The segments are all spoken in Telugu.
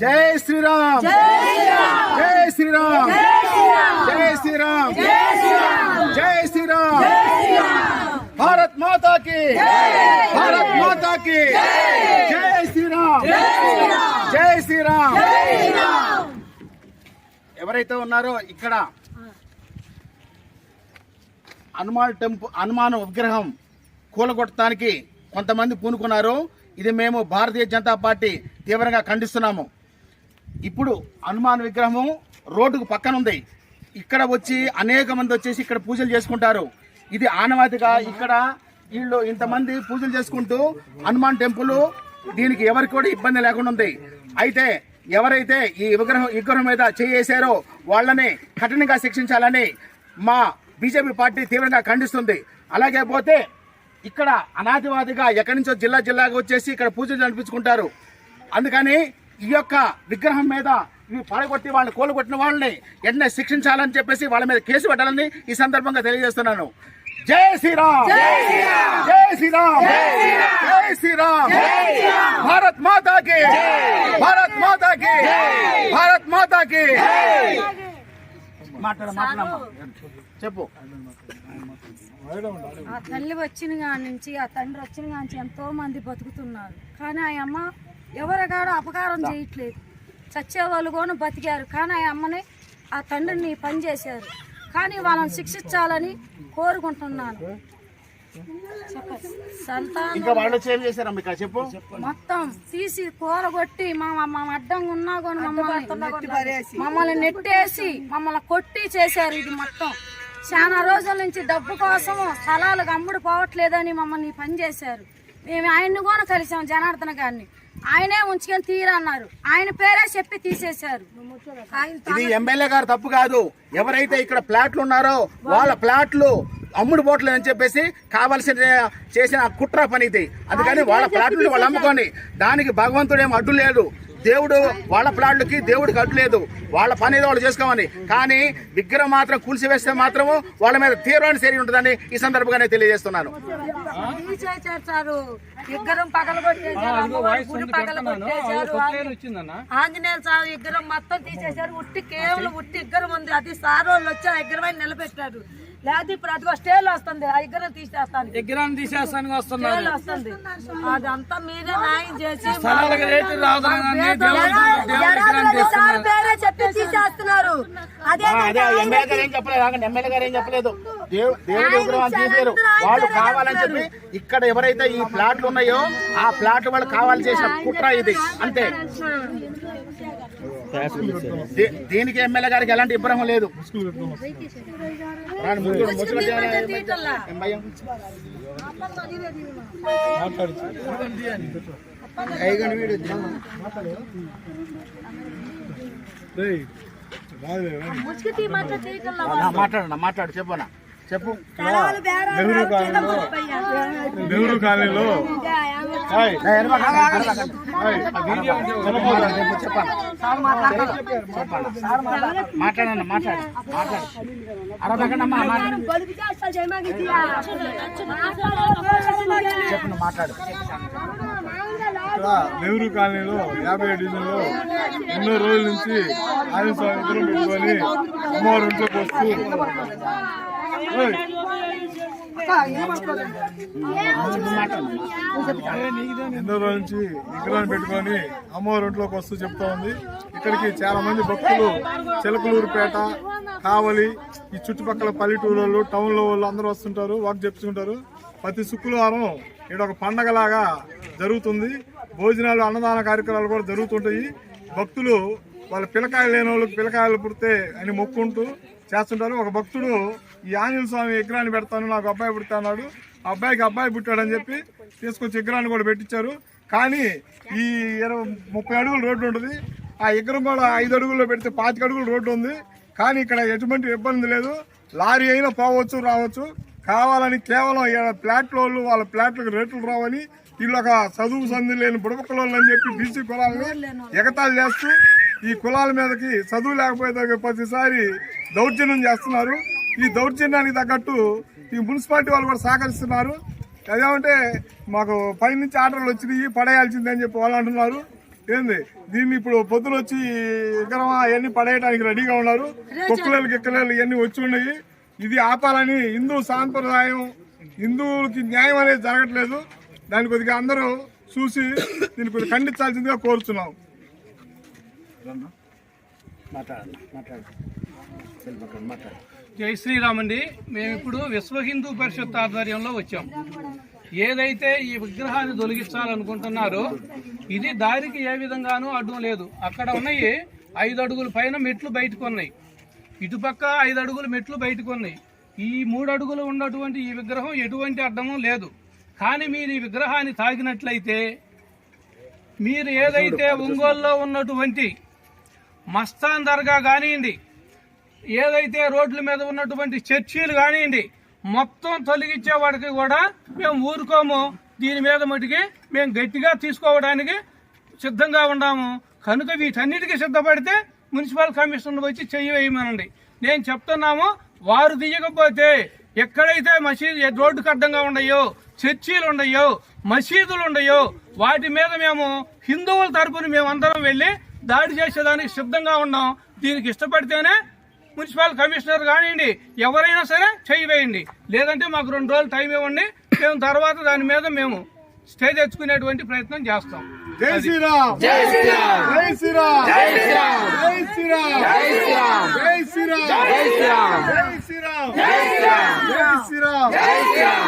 జై శ్రీరామ్ జై శ్రీరామ్ జై శ్రీరామ్ జై శ్రీరామ్ భారత్ మాతా కి భారత్ మాతా కి జై శ్రీరామ్ జై శ్రీరామ్ ఎవరైతే ఉన్నారో ఇక్కడ హనుమాన్ టెంపుల్ హనుమాన్ విగ్రహం కూలగొట్టడానికి కొంతమంది పూనుకున్నారు. ఇది మేము భారతీయ జనతా పార్టీ తీవ్రంగా ఖండిస్తున్నాము. ఇప్పుడు హనుమాన్ విగ్రహము రోడ్డుకు పక్కన ఉంది. ఇక్కడ వచ్చి అనేక మంది వచ్చేసి ఇక్కడ పూజలు చేసుకుంటారు. ఇది ఆనవాతిగా ఇక్కడ వీళ్ళు ఇంతమంది పూజలు చేసుకుంటూ హనుమాన్ టెంపుల్ దీనికి ఎవరికి కూడా ఇబ్బంది లేకుండా ఉంది. అయితే ఎవరైతే ఈ విగ్రహం విగ్రహం మీద చేయేశారో వాళ్ళని కఠినంగా శిక్షించాలని మా బీజేపీ పార్టీ తీవ్రంగా ఖండిస్తుంది. అలాగే పోతే ఇక్కడ అనాదివాదిగా ఎక్కడి నుంచో జిల్లా జిల్లాగా వచ్చేసి ఇక్కడ పూజలు నడిపించుకుంటారు అందుకని ఈ యొక్క విగ్రహం మీద ఇవి పడగొట్టి వాళ్ళని కోలుగొట్టిన వాళ్ళని వెంటనే శిక్షించాలని చెప్పేసి వాళ్ళ మీద కేసు పెట్టాలని ఈ సందర్భంగా తెలియజేస్తున్నాను. జై శ్రీరామ్! జై శ్రీరామ్! జై శ్రీరామ్! భారత్ మాతాకి! భారత్ మాతాకి! భారత్ మాతాకి! మాట్లాడ మాట్లాడమ్మా. చెప్పు. ఆ తల్లి వచ్చిన కాడి నుంచి ఆ తండ్రి వచ్చిన కాడి నుంచి ఎంతో మంది బతుకుతున్నారు. కానీ ఆ అమ్మ ఎవరికాడ అపకారం చేయట్లేదు. చచ్చే వాళ్ళు కూడా బతికారు. కానీ ఆ అమ్మని ఆ తండ్రిని పని చేశారు. కానీ వాళ్ళని శిక్షించాలని కోరుకుంటున్నాను. చెప్పు. మొత్తం తీసి కూరగొట్టి మా మా అడ్డంగా ఉన్నా కూడా మమ్మల్ని మమ్మల్ని నెట్టేసి మమ్మల్ని కొట్టి చేశారు ఇది మొత్తం. చాలా రోజుల నుంచి డబ్బు కోసం స్థలాలకు అమ్ముడు పోవట్లేదని మమ్మల్ని పని చేశారు. మేము ఆయన్ని కూడా కలిసాం జనార్దన గారిని. ఆయనే ఉంచుకొని తీరన్నారు. ఆయన పేరే చెప్పి తీసేశారు. ఇది ఎమ్మెల్యే గారు తప్పు కాదు. ఎవరైతే ఇక్కడ ప్లాట్లు ఉన్నారో వాళ్ళ ప్లాట్లు అమ్ముడు పోవట్లేదు అని చెప్పేసి కావలసిన చేసిన కుట్ర పని ఇది అందుకని వాళ్ళ ప్లాట్లు వాళ్ళు అమ్ముకొని దానికి భగవంతుడు అడ్డు లేదు దేవుడు వాళ్ళ ప్లాట్లకి దేవుడికి అడ్డు లేదు. వాళ్ళ పని ఏదో వాళ్ళు చేసుకోమని. కానీ విగ్రహం మాత్రం కూల్చివేస్తే మాత్రము వాళ్ళ మీద తీవ్రమైన చర్య ఉంటుందని ఈ సందర్భంగానే తెలియజేస్తున్నాను. విగ్రహం ఆంజనేయ స్వామి విగ్రహం మొత్తం తీసేశారు. ఉట్టి కేవలం ఉట్టి విగ్రహం ఉంది. అది సార్ వాళ్ళు వచ్చి ఆ విగ్రహాన్ని నిలబెట్టారు. లేదా ఇప్పుడు అదిగో స్టేల్ వస్తుంది. ఆ విగ్రహం తీసేస్తాను విగ్రహం తీసేస్తానికి వస్తున్నారు వస్తుంది. అదంతా మీరే న్యాయం చేసి పేరే చెప్పి తీసేస్తున్నారు. అదే ఎమ్మెల్యే గారు ఏం చెప్పలేదు. ఎమ్మెల్యే గారు ఏం చెప్పలేదు. దేవు దేవుడి విగ్రహం తీసారు వాళ్ళు కావాలని చెప్పి ఇక్కడ ఎవరైతే ఈ ప్లాట్లు ఉన్నాయో ఆ ప్లాట్లు వాళ్ళు కావాలని చేసిన కుట్ర ఇది. అంతే. దీనికి ఎమ్మెల్యే గారికి ఎలాంటి ఇబ్బంది లేదు. మాట్లాడన్నా మాట్లాడు చెప్పనా? చెప్పు నెహ్రూ కాలనీలో. మాట్లాడన్నా మాట్లాడు మాట్లాడు అరదకండమ్మా మాట్లాడు నెహ్రూ కాలనీలో యాభై డివిజన్లో ఎన్నో రోజుల నుంచి ఆయన స్వామి పెట్టుకొని అమ్మవారి ఇంట్లోకి వస్తూ ఎన్నో రోజుల నుంచి విగ్రహాన్ని పెట్టుకొని అమ్మవారి ఇంట్లోకి వస్తూ చెప్తా ఉంది. ఇక్కడికి చాలా మంది భక్తులు చిలకలూరుపేట కావలి ఈ చుట్టుపక్కల పల్లెటూరు టౌన్లో వాళ్ళు అందరూ వస్తుంటారు వాక్ చెప్పుకుంటారు ప్రతి శుక్రవారం ఇక్కడ ఒక పండగలాగా జరుగుతుంది. భోజనాలు అన్నదాన కార్యక్రమాలు కూడా జరుగుతుంటాయి. భక్తులు వాళ్ళ పిల్లకాయలు లేని వాళ్ళకి పిల్లకాయలు పుడితే అని మొక్కుంటూ చేస్తుంటారు. ఒక భక్తుడు ఈ ఆంజనేయ స్వామి విగ్రహాన్ని పెడతాను నాకు అబ్బాయి పుడతాడు ఆ అబ్బాయికి అబ్బాయి పుట్టాడని చెప్పి తీసుకొచ్చి విగ్రహాన్ని కూడా పెట్టించారు. కానీ ఈ ఇరవై ముప్పై అడుగుల రోడ్డు ఉంటుంది. ఆ విగ్రహం కూడా ఐదు అడుగుల్లో పెడితే పాతిక అడుగులు రోడ్డు ఉంది. కానీ ఇక్కడ ఎటువంటి ఇబ్బంది లేదు. లారీ అయినా పోవచ్చు రావచ్చు. కావాలని కేవలం ఈడ ప్లాట్ల వాళ్ళు వాళ్ళ ప్లాట్లకు రేట్లు రావని వీళ్ళు ఒక చదువు సంధి లేని బుడపక్కల అని చెప్పి బీసీ కులాలని ఎగతాళి చేస్తూ ఈ కులాల మీదకి చదువు లేకపోతే ప్రతిసారి దౌర్జన్యం చేస్తున్నారు. ఈ దౌర్జన్యానికి తగ్గట్టు ఈ మున్సిపాలిటీ వాళ్ళు కూడా సహకరిస్తున్నారు. అదేమంటే మాకు పైనుంచి ఆర్డర్లు వచ్చినాయి పడేయాల్సిందే అని చెప్పి వాళ్ళు అంటున్నారు. ఏంది? దీన్ని ఇప్పుడు పొద్దున వచ్చి విగ్రహం అవన్నీ పడేయడానికి రెడీగా ఉన్నారు. కుక్కలేలు గిక్కలేలు ఇవన్నీ వచ్చి ఉన్నాయి. ఇది ఆపాలని హిందూ సాంప్రదాయం హిందువులకి న్యాయం అనేది జరగట్లేదు. దాని కొద్దిగా అందరూ చూసి దీన్ని కొద్దిగా ఖండించాల్సిందిగా కోరుతున్నాం జై శ్రీరామ్ అండి. మేము ఇప్పుడు విశ్వ హిందూ పరిషత్ ఆధ్వర్యంలో వచ్చాం. ఏదైతే ఈ విగ్రహాన్ని తొలగించాలనుకుంటున్నారో ఇది దారికి ఏ విధంగానూ అడ్డం లేదు. అక్కడ ఉన్నాయి ఐదు అడుగుల పైన మెట్లు బయటకు ఉన్నాయి. ఇటుపక్క ఐదు అడుగుల మెట్లు బయటకు ఉన్నాయి. ఈ మూడు అడుగులు ఉన్నటువంటి ఈ విగ్రహం ఎటువంటి అడ్డము లేదు. కానీ మీరు ఈ విగ్రహాన్ని తాగినట్లయితే మీరు ఏదైతే ఒంగోలులో ఉన్నటువంటి మస్తాన్ దర్గా కానివ్వండి ఏదైతే రోడ్ల మీద ఉన్నటువంటి చర్చీలు కానివ్వండి మొత్తం తొలగించే వాడికి కూడా మేము ఊరుకోము. దీని మీద మటుకి మేము గట్టిగా తీసుకోవడానికి సిద్ధంగా ఉన్నాము కనుక వీటన్నిటికీ సిద్ధపడితే మున్సిపల్ కమిషనర్ వచ్చి చెయ్యి వేయమనండి. నేను చెప్తున్నాము వారు తీయకపోతే ఎక్కడైతే మసీదు రోడ్డుకు అడ్డంగా ఉండయో చర్చీలు ఉండయో మసీదులు ఉండయో వాటి మీద మేము హిందువుల తరపున మేము అందరం వెళ్ళి దాడి చేసేదానికి సిద్ధంగా ఉన్నాం. దీనికి ఇష్టపడితేనే మున్సిపల్ కమిషనర్ కానివ్వండి ఎవరైనా సరే చేయి వేయండి లేదంటే మాకు రెండు రోజులు టైం ఇవ్వండి మేము తర్వాత దాని మీద మేము స్టే తెచ్చుకునేటువంటి ప్రయత్నం చేస్తాం జై శ్రీరామ్ జై శ్రీరామ్ జై శ్రీరామ్ జై శ్రీరామ్ జై శ్రీరామ్ జై శ్రీరామ్ జై శ్రీరామ్ జై శ్రీరామ్ జై శ్రీరామ్ జై శ్రీరామ్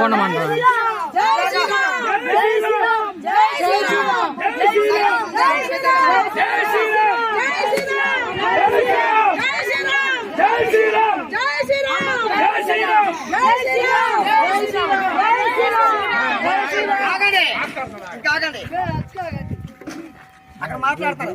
పోండం అక్కడ మాట్లాడతారు